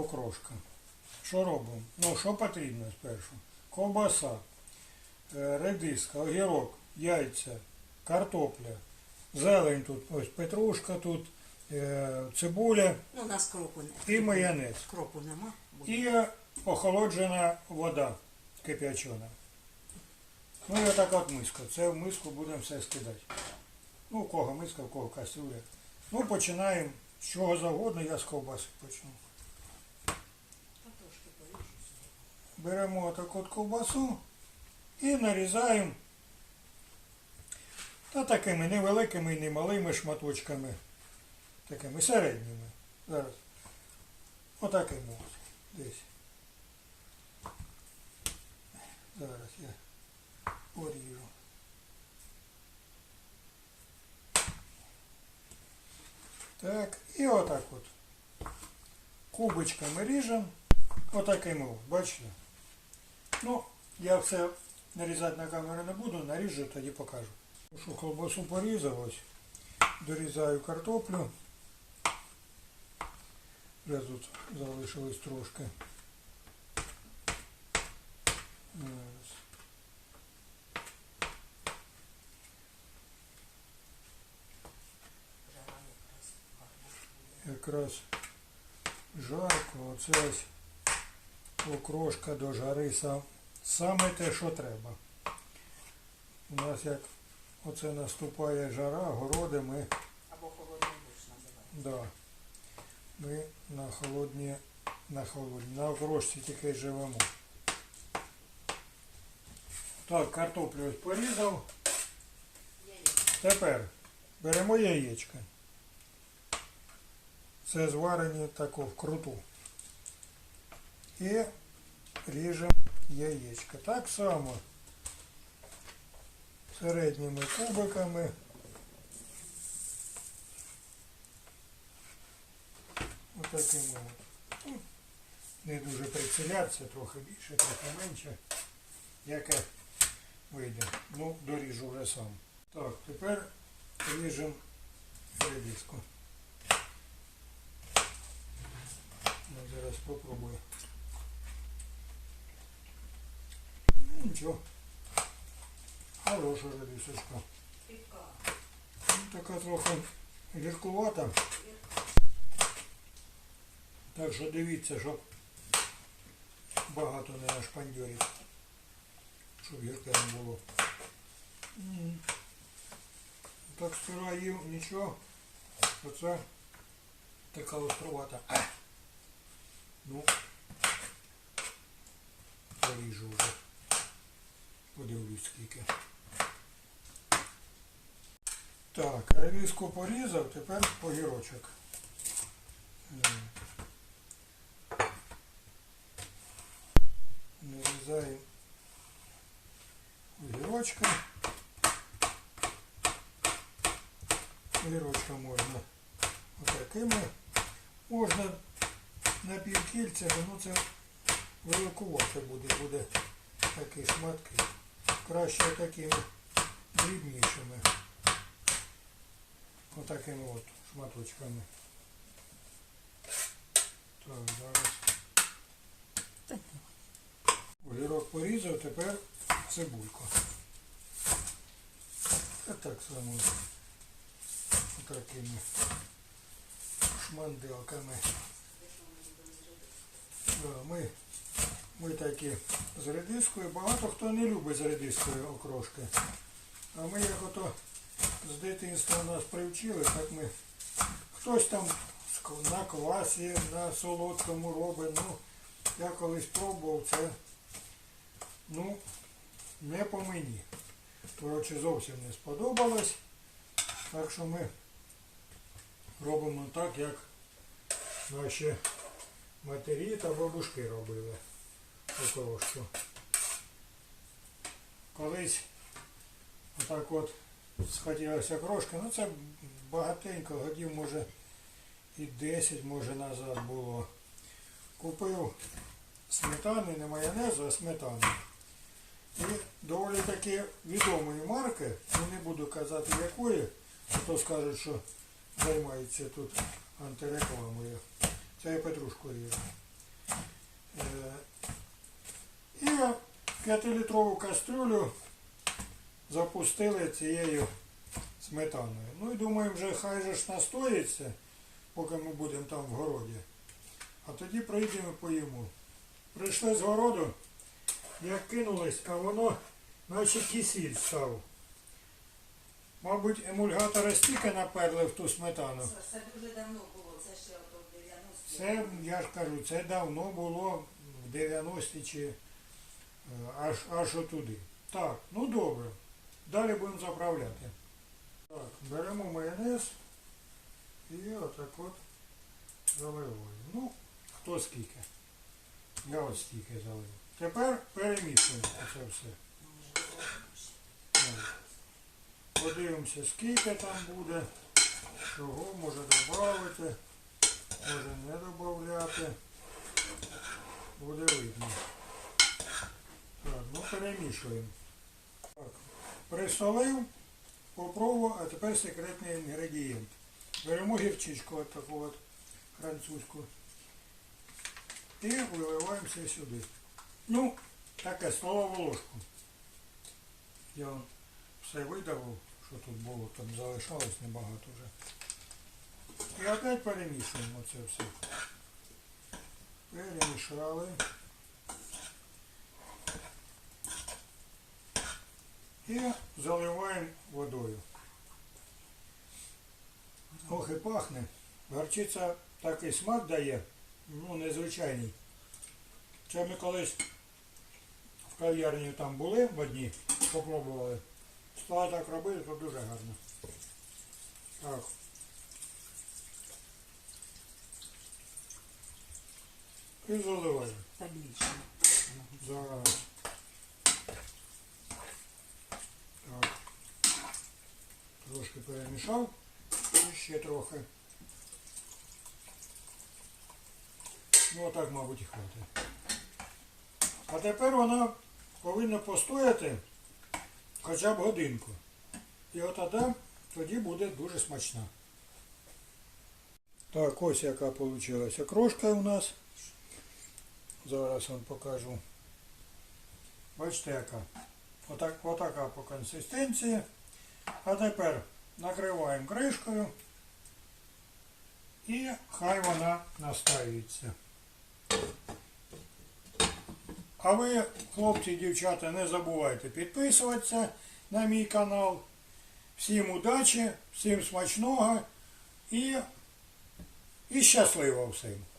окрошка. Що робимо? Ну, що потрібно спершу? Ковбаса, е, редиска, огірок, яйця, картопля, зелень тут, ось петрушка тут, е, цибуля Ну, у нас кропу не. і майонез. Кропу нема. І охолоджена вода кип'ячена. Ну і отака от миска. Це в миску будемо все скидати. Ну, у кого миска, у кого кастрюля. Ну, починаємо з чого завгодно, я з ковбаси почну. Картошки поріжу. Беремо таку от ковбасу і нарізаємо та такими невеликими і немалими шматочками. Такими середніми. Зараз. Отакими ось. Десь. Зараз я поріжу. Так, і отак от. Кубочками ріжемо. Отакими от, бачите? Ну, я все нарізати на камеру не буду, наріжу, тоді покажу. Що колбасу порізав ось, дорізаю картоплю. Вже тут залишилось трошки. Жара. Якраз жарко, оце ось окрошка до жари саме те, що треба. У нас як оце наступає жара, городи ми Або холодний душ називається. Да. Ми на холодні, на холодні, на окрошці тільки живемо. Так, картоплю ось порізав. Тепер беремо яєчка. Це зварені тако вкруту. І ріжемо яєчка. Так само середніми кубиками. Отаким от. Ну, Не дуже прицілятися, трохи більше, трохи менше. Яке вийде. Ну, доріжу вже сам. Так, тепер ріжемо редиску. Ну, зараз попробую. Ну, Нічого. Хороша редисочка. Ну, Така трохи гіркувата. Так що дивіться, щоб багато не нашпандьорить. Щоб гірке не було. Так сперва їв нічого. Оце така островата. Ну, поріжу вже. Скільки. Так, ревізку порізав, тепер огірочок. Е, Нарізаємо огірочка. Огірочка можна отакими. Можна на півкільця, ну це великувати буде, буде такі шматки. Краще такими дрібнішими. Отакими от шматочками. Так, зараз. Огірок порізав, тепер цибульку. А так само такими шманделками. Да, ми, ми такі з редискою. Багато хто не любить з редискою окрошки. А ми як ото з дитинства нас привчили, так ми хтось там на квасі, на солодкому робить. Ну, я колись пробував це. Ну, не по мені. Коротше, зовсім не сподобалось. Так що ми робимо так, як наші матері та бабушки робили окрошку. Колись отак от схотілося крошки, ну це багатенько, годів може і 10 може назад було. Купив сметани, не майонезу, а сметани. І доволі таки відомої марки, ну не буду казати якої, а то скажуть, що займається тут антирекламою. Це я петрушку ріжу. Е, І 5-літрову кастрюлю запустили цією сметаною. Ну і думаємо, вже хай же ж настоїться, поки ми будемо там в городі. А тоді прийдемо поїмо. Прийшли з городу, як кинулись, а воно наче кисіль став. Мабуть, емульгатори стільки наперли в ту сметану. Це, дуже давно було, це ще в 90-ті. Це, я ж кажу, це давно було в 90-ті чи аж, аж отуди. Так, ну добре. Далі будемо заправляти. Так, беремо майонез і отак от заливаємо. Ну, хто скільки. Я ось стільки залив. Тепер перемішуємо це все. Подивимося, скільки там буде, чого може додати, може не додати. Буде видно. Перемішуємо. Так, присолив, попробував, а тепер секретний інгредієнт. Беремо гірчичку от таку от французьку. І виливаємо все сюди. Ну, таке столову ложку. Я вам все видавив, що тут було, там залишалось небагато вже. І опять перемішуємо це все. Перемішали. І заливаємо водою. Ох і пахне. Горчиця такий смак дає, ну незвичайний. Це ми колись в кав'ярні там були в одній, попробували. Стала так робити, то дуже гарно. Так. І заливаємо. Зараз. Так. Трошки перемішав. І ще трохи. Ну, отак, мабуть, і хватить. А тепер вона повинна постояти хоча б годинку. І от тоді, тоді буде дуже смачна. Так, ось яка вийшла крошка у нас. Зараз вам покажу. Бачите яка. Отак, отака по консистенції. А тепер накриваємо кришкою і хай вона настаюється. А ви, хлопці і дівчата, не забувайте підписуватися на мій канал. Всім удачі, всім смачного і, і щасливо всім!